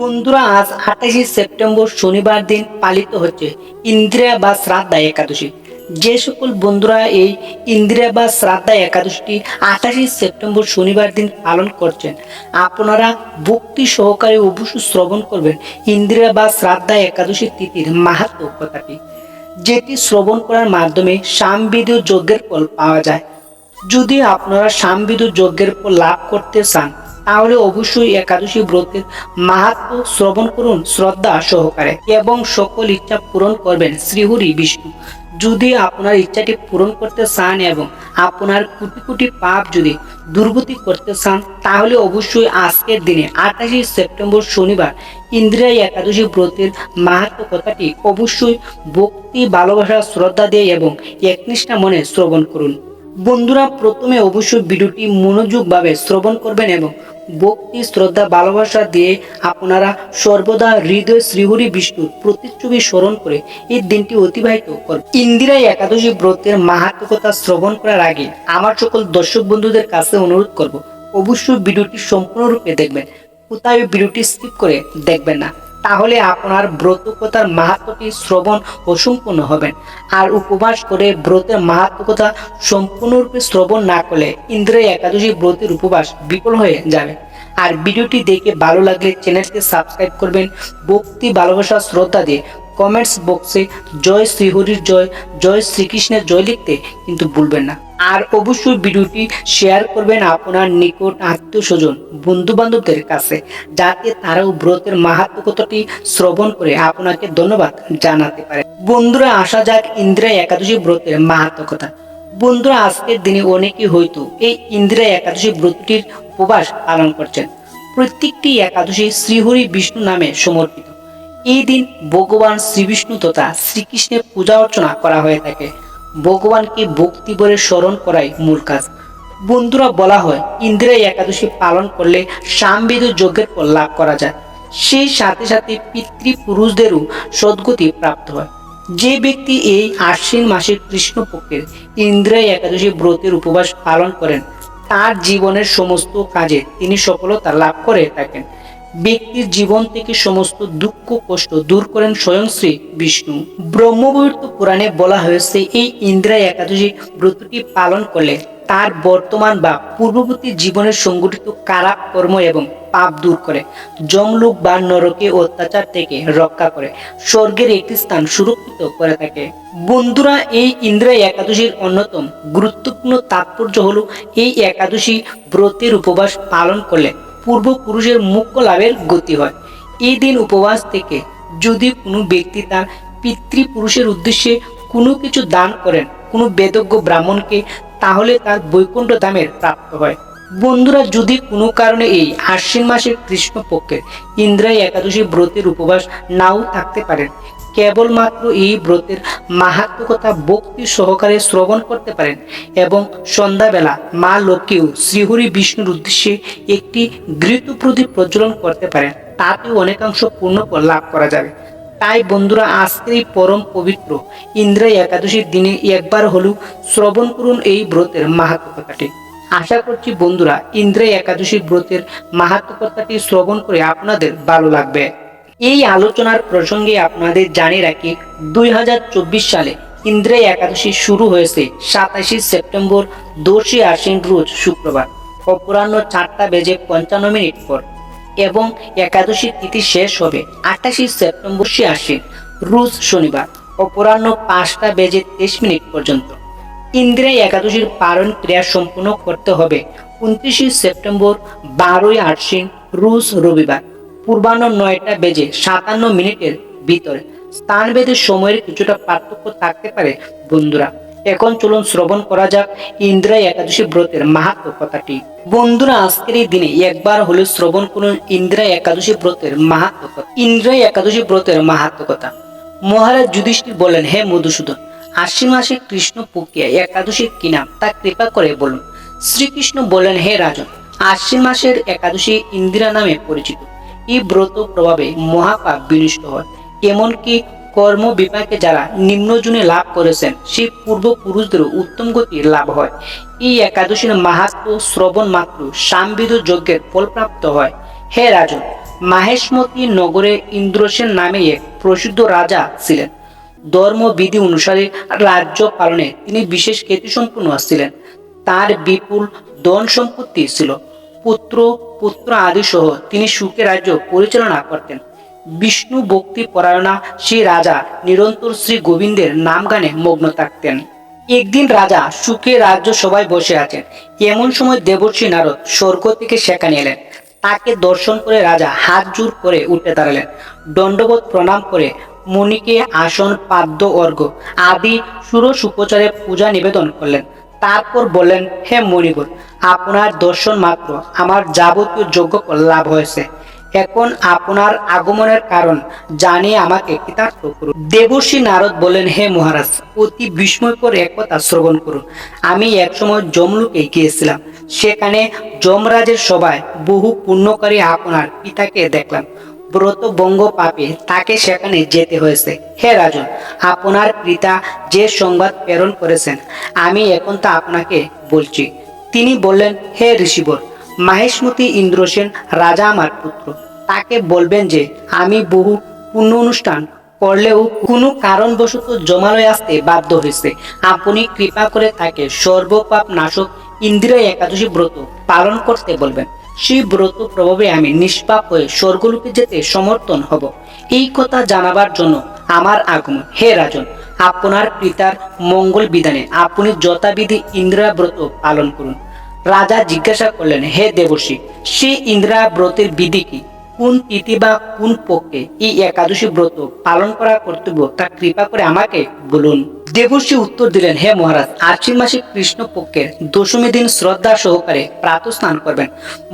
বন্ধুরা, আজ আঠাশে সেপ্টেম্বর শনিবার দিন পালিত হচ্ছে ইন্দিরা বা শ্রাদ্ধা একাদশী। যে সকল বন্ধুরা এই ইন্দিরা বা শ্রাদ্ধা একাদশীটি আঠাশে সেপ্টেম্বর শনিবার দিন পালন করছেন, আপনারা ভক্তি সহকারে অবশ্যই শ্রবণ করবেন ইন্দিরা বা শ্রাদ্ধা একাদশী তিথির মাহাত্ম কথাটি, যেটি শ্রবণ করার মাধ্যমে সামবিদীয় যজ্ঞের ফল পাওয়া যায়। যদি আপনারা সামবিদু যজ্ঞের ফল লাভ করতে চান তাহলে অবশ্যই একাদশী ব্রতের মাহাত্ম শ্রবণ করুন, শ্রদ্ধা সহকারে এবং সকল ইচ্ছা পূরণ করবেন শ্রীহরি বিষ্ণু। যদি আপনার ইচ্ছাটি পূরণ করতে চান এবং আপনার কোটি কোটি পাপ যদি দুর্গতি করতে চান, তাহলে অবশ্যই আজকের দিনে আঠাশে সেপ্টেম্বর শনিবার ইন্দিরা একাদশী ব্রতের মাহাত্ম কথাটি অবশ্যই ভক্তি, ভালোবাসা, শ্রদ্ধা দিয়ে এবং একনিষ্ঠা মনে শ্রবণ করুন। বন্ধুরা, প্রথমে অবশ্যই ভিডিওটি মনোযোগভাবে শ্রবণ করবেন এবং ভক্তি, শ্রদ্ধা, ভালোবাসা দিয়ে আপনারা সর্বদা হৃদয় শ্রীহরি বিষ্ণুর প্রতিচ্ছবি স্মরণ করে এই দিনটি অতিবাহিত করবেন। ইন্দিরা একাদশী ব্রতের মাহাত্মকতা শ্রবণ করার আগে আমার সকল দর্শক বন্ধুদের কাছে অনুরোধ করব, অবশ্যই ভিডিওটি সম্পূর্ণরূপে দেখবেন। কোথায় ভিডিওটি স্কিপ করে দেখবেন না। তাহলে আপনার ব্রতকতার মাহাত্মটি শ্রবণ অসম্পূর্ণ হবেন আর উপবাস করে ব্রতের মাহাত্মকতা সম্পূর্ণরূপে শ্রবণ না করলে ইন্দ্রিয় একাদশী ব্রতের উপবাস বিফল হয়ে যাবে। আর ভিডিওটি দেখে ভালো লাগলে চ্যানেলকে সাবস্ক্রাইব করবেন। ভক্তি, ভালোবাসা, শ্রদ্ধা দিয়ে কমেন্টস বক্সে জয় শ্রীহরির জয় জয় শ্রীকৃষ্ণের জয় লিখতে কিন্তু ভুলবেন না। আর অবশ্যই ভিডিওটি শেয়ার করবেন আপনার নিকট আত্মীয় স্বজন বন্ধু বান্ধবদের কাছে, যাতে তারাও ব্রতের মাহাত্মকতাটি শ্রবণ করে আপনাকে ধন্যবাদ জানাতে পারে। বন্ধুরা, আসা যাক ইন্দিরা একাদশী ব্রতের মাহাত্মকতা বন্ধুরা, আজকের দিনে অনেকেই হয়তো এই ইন্দিরা একাদশী ব্রতটির উপবাস পালন করছেন। প্রত্যেকটি একাদশী শ্রীহরি বিষ্ণু নামে সমর্পিত। এই দিন ভগবান শ্রীবিষ্ণু তথা শ্রীকৃষ্ণের পূজা অর্চনা করা হয়ে থাকে। ভগবানকে ভক্তি ভরে স্মরণ করাই মূল কাজ। বন্ধুরা, বলা হয় ইন্দিরা একাদশী পালন করলে সামবেদ যজ্ঞের ফল লাভ করা যায়। সেই সাথে সাথে পিতৃপুরুষদেরও সদ্গতি প্রাপ্ত হয়। যে ব্যক্তি এই আশ্বিন মাসের কৃষ্ণপক্ষের ইন্দিরা একাদশী ব্রতের উপবাস পালন করেন, তার জীবনের সমস্ত কাজে তিনি সফলতা লাভ করে থাকেন। ব্যক্তির জীবন থেকে সমস্ত দুঃখ, কষ্ট দূর করেন স্বয়ং শ্রী বিষ্ণু। ব্রহ্মবৈবর্ত পুরাণে বলা হয়েছে, এই ইন্দিরা একাদশী ব্রতটি পালন করলে তার বর্তমান বা পূর্ববর্তী জীবনের সংগঠিত খারাপ কর্ম এবং পাপ দূর করে জমলোক বা নরকে অত্যাচার থেকে রক্ষা করে, স্বর্গের একটি স্থান সুরক্ষিত করে থাকে। বন্ধুরা, এই ইন্দিরা একাদশীর অন্যতম গুরুত্বপূর্ণ তাৎপর্য হলো, এই একাদশী ব্রতের উপবাস পালন করলে পূর্বপুরুষের মুখ্য লাভের গতি হয়। এই দিন উপবাস থেকে যদি কোনো ব্যক্তি তার পিতৃপুরুষের উদ্দেশ্যে কোনো কিছু দান করেন, কোনো বেদজ্ঞ ব্রাহ্মণকে, তাহলে তার বৈকুণ্ঠ দামের প্রাপ্ত হয়। বন্ধুরা, যদি কোনো কারণে এই আশ্বিন মাসের কৃষ্ণপক্ষের ইন্দ্রায় একাদশী ব্রতের উপবাস নাও থাকতে পারেন কেবলমাত্র এই ব্রতের মাহাত্ম কথা ভক্তি সহকারে শ্রবণ করতে পারেন এবং সন্ধ্যাবেলা মা লক্ষ্মীও শ্রীহরি বিষ্ণুর উদ্দেশ্যে একটি ঘৃত প্রদীপ প্রজ্বলন করতে পারেন। তাতেও অনেকাংশ পূর্ণ লাভ করা যাবে। তাই বন্ধুরা, আজকের এই পরম পবিত্র ইন্দ্রায় একাদশীর দিনে একবার হলেও শ্রবণ করুন এই ব্রতের মাহাত্ম কথাটি আশা করছি বন্ধুরা ইন্দ্রায় একাদশীর ব্রতের মাহাত্ম কথাটি শ্রবণ করে আপনাদের ভালো লাগবে। এই আলোচনার প্রসঙ্গে আপনাদের জানিয়ে রাখি, দুই হাজার চব্বিশ সালে ইন্দ্রায় একাদশী শুরু হয়েছে সাতাশে সেপ্টেম্বর, দোষী আশ্বিন রোজ শুক্রবার। অপরাহ্ন চারটা বেজে পঞ্চান্ন মিনিট পর। এবং একাদশী তিথি শেষ হবে আঠাশে সেপ্টেম্বর সে আশ্বিন রোজ শনিবার, অপরাহ্ন পাঁচটা বেজে তেইশ মিনিট পর্যন্ত। ইন্দিরা একাদশীর পালন ক্রিয়া সম্পূর্ণ করতে হবে উনত্রিশে সেপ্টেম্বর, বারোই আশ্বিন রোজ রবিবার। পূর্বাহ্ন নয়টা বেজে সাতান্ন মিনিটের ভিতরে স্থানভেদে সময়ের কিছুটা পার্থক্য থাকতে পারে, বন্ধুরা। এখন চলুন শ্রবণ করা যাক ইন্দ্রা একাদশী ব্রতের মাহাত্ম কথাটি। বন্ধুরা, আজকের এই দিনে একবার হলে শ্রবণ করুন ইন্দ্রা একাদশী ব্রতের মাহাত্ম কথা। ইন্দ্রা একাদশী ব্রতের মাহাত্ম কথা। মহারাজ যুধিষ্ঠির বলেন হে মধুসূদন, আশ্বিন মাসে কৃষ্ণ পক্ষিয়া একাদশীর কি নাম? তা কৃপা করে বলুন। শ্রীকৃষ্ণ বলেন হে রাজন, আশ্বিন মাসের একাদশী ইন্দিরা নামে পরিচিত। এই ব্রত প্রভাবে মহাপাপ বিনষ্ট হয়। এমনকি কর্ম বিপাকে যারা নিম্নজনে লাভ করেছেন, সেই পূর্বপুরুষদেরও উত্তম গতির লাভ হয়। এই একাদশীর মাহাত্ম শ্রবণ মাত্র সামবিদ যজ্ঞের ফলপ্রাপ্ত হয়। হে রাজন, মাহেশমতি নগরে ইন্দ্রসেন নামে এক প্রসিদ্ধ রাজা ছিলেন। ধর্মবিধি অনুসারে রাজ্য পালনে তিনি বিশেষ খ্যাতিসম্পন্ন ছিলেন। তার বিপুল ধন সম্পত্তি ছিল। পুত্র পুত্র আদি সহ তিনি সুখে রাজ্য পরিচালনা করতেন। বিষ্ণু ভক্তি পরায়ণা সেই রাজা নিরন্তর শ্রী গোবিন্দের নাম গানে মগ্ন থাকতেন। একদিন রাজা সুখে রাজ্য সবাই বসে আছেন। এমন সময় দেবর্ষী নারদ স্বর্গ থেকে সেখানে এলেন। তাকে দর্শন করে রাজা হাত জোর করে উঠে দাঁড়ালেন। দণ্ডবোধ প্রণাম করে মুনিকে আসন, পাদ্য অর্ঘ আদি সুরস উপচারে পূজা নিবেদন করলেন। তারপর বললেন, হে মণিবর আপনার দর্শন মাত্র। আমার যাবতীয় যোগ্য লাভ হয়েছে। এখন আপনার আগমনের কারণ জানিয়ে আমাকে কৃতার্থ করুন। দেবর্ষী নারদ বলেন হে মহারাজ, অতি বিস্ময়কর এক কথা শ্রবণ করুন। আমি একসময় জমলুকে গিয়েছিলাম। সেখানে যমরাজের সভায় বহু পুণ্যকারী আপনার পিতাকে দেখলাম। ব্রত বঙ্গ পাপে তাকে সেখানে যেতে হয়েছে। হে রাজন, আপনার পিতা যে সংবাদ প্রেরণ করেছেন, আমি এখন তা আপনাকে বলছি। তিনি বললেন, হে ঋষিবর মাহেশমতি ইন্দ্রসেন রাজা আমার পুত্র। তাকে বলবেন যে, আমি বহু পুণ্য অনুষ্ঠান করলেও কোনো কারণবশত জমালয়ে আসতে বাধ্য হয়েছে। আপনি কৃপা করে তাকে সর্বপাপ নাশক ইন্দিরা একাদশী ব্রত পালন করতে বলবেন। সেই ব্রত প্রভাবে আমি নিষ্পাপ হয়ে স্বর্গলোকে যেতে সমর্থন হব। এই কথা জানাবার জন্য আমার আগমন। হে রাজন, আপনার পিতার মঙ্গল বিধানে আপনি যথাবিধি ইন্দিরা ব্রত পালন করুন। রাজা জিজ্ঞাসা করলেন, হে দেবর্ষী সেই ইন্দিরা ব্রতের বিধি কি? কোন তিথি বা কোন পক্ষে এই একাদশী ব্রত পালন করা কর্তব্য? তা কৃপা করে আমাকে বলুন। দেবর্ষী উত্তর দিলেন, হে মহারাজ, আশ্বিন মাসে কৃষ্ণ পক্ষের দশমী দিন শ্রদ্ধা সহকারে প্রাত স্নান করবেন।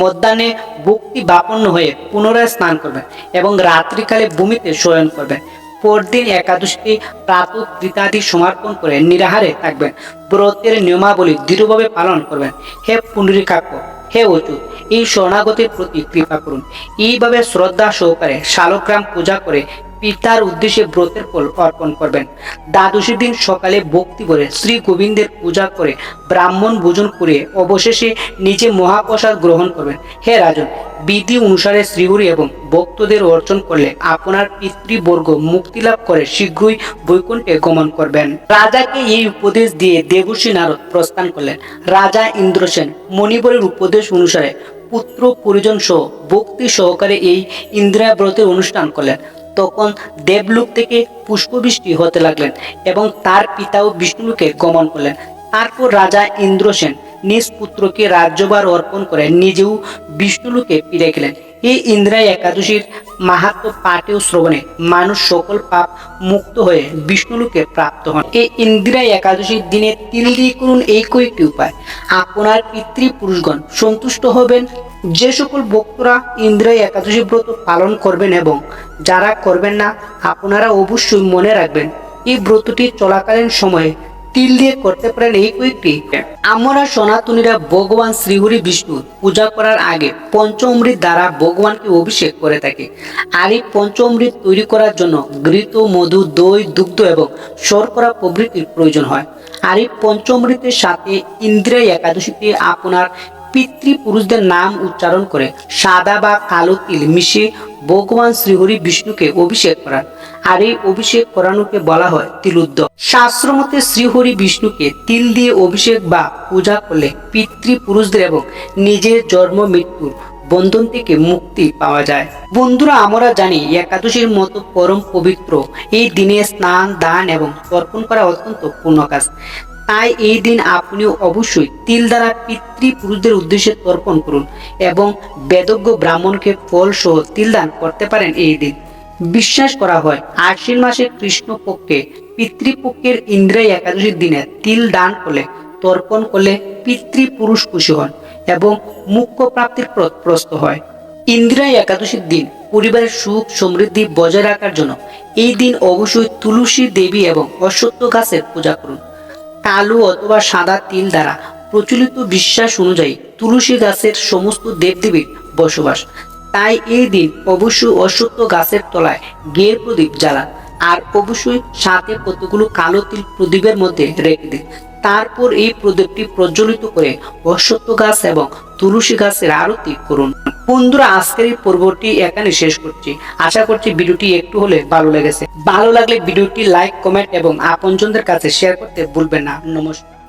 মধ্যাহ্নে ভক্তি বাপন্ন হয়ে পুনরায় স্নান করবেন এবং রাত্রিকালে ভূমিতে শয়ন করবেন। পরদিন একাদশীতে প্রাত কৃতাদি সমর্পণ করে নিরাহারে থাকবেন। ব্রতের নিয়মাবলী দৃঢ়ভাবে পালন করবেন। হে পুণ্ডরিকাক্ষ, হে অচুত এই শরণাগতির প্রতি কৃপা করুন। এইভাবে শ্রদ্ধা সহকারে শালগ্রাম পূজা করে পিতার উদ্দেশ্যে ব্রতের ফল অর্পণ করবেন। দ্বাদশীর দিন সকালে ভক্তি করে শ্রী গোবিন্দের পূজা করে ব্রাহ্মণ ভোজন করে অবশেষে নিজে মহাপ্রসাদ গ্রহণ করবেন। হে রাজন, বিধি অনুসারে শ্রীহরি এবং ভক্তদের অর্জন করলে আপনার পিতৃবর্গ মুক্তি লাভ করে শীঘ্রই বৈকুণ্ঠে গমন করবেন। রাজাকে এই উপদেশ দিয়ে দেবর্ষী নারদ প্রস্থান করলেন। রাজা ইন্দ্রসেন মণিবরের উপদেশ অনুসারে পুত্র পরিজন সহ ভক্তি সহকারে এই ইন্দিরা ব্রতের অনুষ্ঠান করলেন। তখন দেবলোক থেকে পুষ্পবৃষ্টি হতে লাগলেন এবং তার পিতাও বিষ্ণুকে গমন করলেন। তারপর রাজা ইন্দ্রসেন নিজ পুত্রকে রাজ্যভার অর্পণ করে নিজেও বিষ্ণুলোকে ফিরে গেলেন। এই ইন্দ্রায় একাদশীর মাহাত্ম পাঠে ও শ্রবণে মানুষ সকল পাপ মুক্ত হয়ে বিষ্ণুলোকে প্রাপ্ত হন। এই ইন্দিরা একাদশীর দিনে তিল দিয়ে করুন এই কয়েকটি উপায়। আপনার পিতৃপুরুষগণ সন্তুষ্ট হবেন, যে সকল ভক্তরা ইন্দ্রায় একাদশী ব্রত পালন করবেন এবং যারা করবেন না, আপনারা অবশ্যই মনে রাখবেন, এই ব্রতটি চলাকালীন সময়ে তিল দিয়ে করতে পারেন এই কয়েকটি। আমরা সনাতনীরা ভগবান শ্রীহরি বিষ্ণু পূজা করার আগে পঞ্চমৃত দ্বারা ভগবানকে অভিষেক করে থাকে। আর এই পঞ্চমৃত তৈরি করার জন্য ঘৃত, মধু, দই, দুগ্ধ এবং শর্করা প্রভৃতির প্রয়োজন হয়। আর এই পঞ্চমৃতের সাথে ইন্দ্রিয় একাদশীতে আপনার পিতৃপুরুষদের নাম উচ্চারণ করে সাদা বা কালো তিল মিশিয়ে ভগবান শ্রীহরি বিষ্ণুকে অভিষেক করান। আর এই অভিষেক করানোকে বলা হয় তিলুদ্দ। শাস্ত্র মতে শ্রীহরি বিষ্ণুকে তিল দিয়ে অভিষেক বা পূজা করলে পিতৃপুরুষদের এবং নিজের জন্ম, মৃত্যুর বন্ধন থেকে মুক্তি পাওয়া যায়। বন্ধুরা, আমরা জানি একাদশীর মতো পরম পবিত্র এই দিনে স্নান, দান এবং তর্পণ করা অত্যন্ত পূর্ণ কাজ। তাই এই দিন আপনি অবশ্যই তিল দ্বারা পিতৃপুরুষদের উদ্দেশ্যে তর্পণ করুন এবং বেদজ্ঞ ব্রাহ্মণকে ফল সহ তিল দান করতে পারেন এই দিন। বিশ্বাস করা হয়, আশ্বিন মাসে কৃষ্ণপক্ষে পিতৃপক্ষের ইন্দ্রিয় একাদশীর দিনে তিল দান করলে, তর্পণ করলে পিতৃপুরুষ খুশি হন এবং মুখ্য প্রাপ্তির প্র- প্রস্ত হয়। ইন্দিরা একাদশীর দিন পরিবারের সুখ সমৃদ্ধি বজায় রাখার জন্য এই দিন অবশ্যই তুলসী দেবী এবং অশ্বত্থ গাছের পূজা করুন। কালো অথবা সাদা তিল দ্বারা প্রচলিত বিশ্বাস অনুযায়ী তুলসী গাছের সমস্ত দেবদেবীর বসবাস। তাই এই দিন অবশ্যই অশ্বত্থ গাছের তলায় গের প্রদীপ জ্বালান আর অবশ্যই সাথে কতগুলো কালো তিল প্রদীপের মধ্যে রেখে দিন। তারপর এই প্রদীপটি প্রজ্বলিত করে অশ্বত্থ গাছ এবং তুলসী গাছের আরতি করুন। বন্ধুরা, আজকের এই পর্বটি এখানে শেষ করছি। আশা করছি ভিডিওটি একটু হলে ভালো লেগেছে। ভালো লাগলে ভিডিওটি লাইক, কমেন্ট এবং আপনজনদের কাছে শেয়ার করতে ভুলবেন না। নমস্কার।